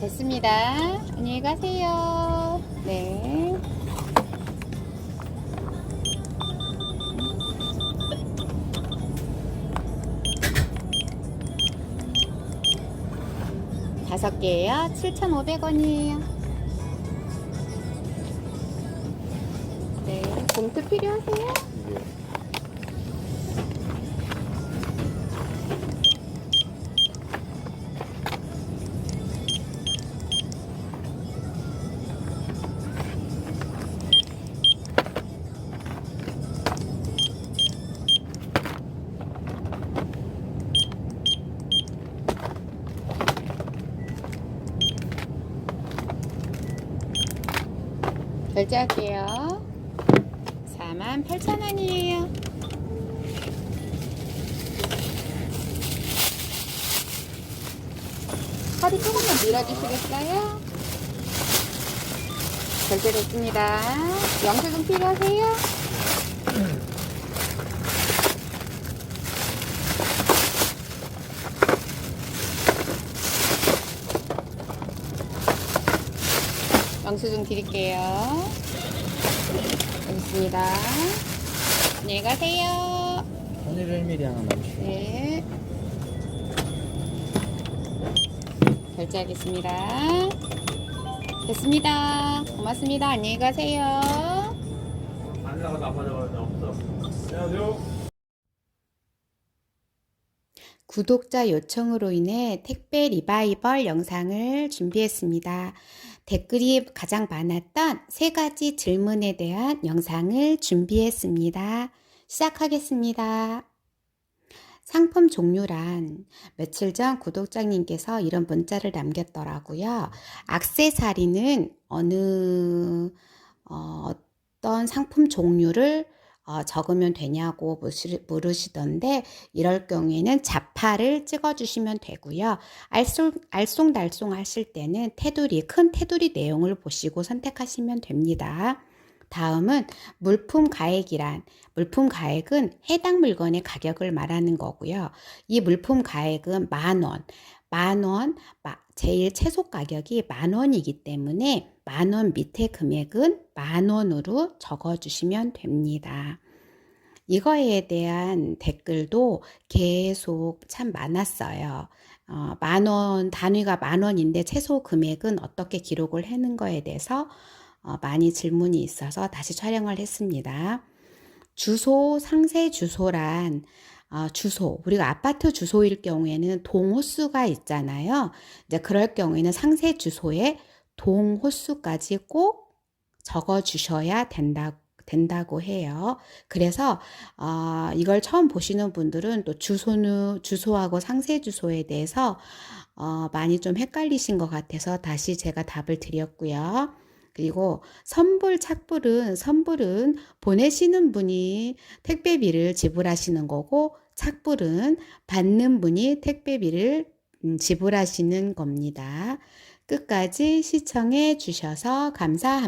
됐습니다. 안녕히 가세요. 네. 다섯 개예요. 7,500원이에요. 네. 봉투 필요하세요? 결제할게요. 48,000원이에요. 허리 조금만 밀어주시겠어요? 결제됐습니다. 영수증 필요하세요? 영수 증 드릴게요. 여기 있습니다. 안녕히 가세요. 천일 1mm 하나 넣으시고 네. 결제하겠습니다. 됐습니다. 고맙습니다. 안녕히 가세요. 안 나가도 안 맞아가지고 없어. 안녕하세요. 구독자 요청으로 인해 택배 리바이벌 영상을 준비했습니다. 댓글이 가장 많았던 세 가지 질문에 대한 영상을 준비했습니다. 시작하겠습니다. 상품 종류란 며칠 전 구독자님께서 이런 문자를 남겼더라고요. 악세사리는 어느 어, 어떤 상품 종류를 어, 적으면 되냐고 물으시- 물으시던데 이럴 경우에는 자파를 찍어주시면 되고요. 알쏭, 알쏭달쏭 하실 때는 테두리, 큰 테두리 내용을 보시고 선택하시면 됩니다. 다음은 물품 가액이란 물품 가액은 해당 물건의 가격을 말하는 거고요. 이 물품 가액은 만 원, 만 원, 마- 제일 최소 가격이 만 원이기 때문에 만 원 밑에 금액은 만 원으로 적어주시면 됩니다. 이거에 대한 댓글도 계속 참 많았어요. 어, 만 원, 단위가 만 원인데 최소 금액은 어떻게 기록을 하는 거에 대해서 어, 많이 질문이 있어서 다시 촬영을 했습니다. 주소, 상세 주소란 어, 주소, 우리가 아파트 주소일 경우에는 동호수가 있잖아요. 이제 그럴 경우에는 상세 주소에 동호수까지 꼭 적어 주셔야 된다, 된다고 해요. 그래서 어, 이걸 처음 보시는 분들은 또 주소는 주소하고 상세 주소에 대해서 어, 많이 좀 헷갈리신 것 같아서 다시 제가 답을 드렸고요. 그리고 선불 착불은 선불은 보내시는 분이 택배비를 지불하시는 거고 착불은 받는 분이 택배비를 음, 지불하시는 겁니다. 끝까지 시청해 주셔서 감사합니다.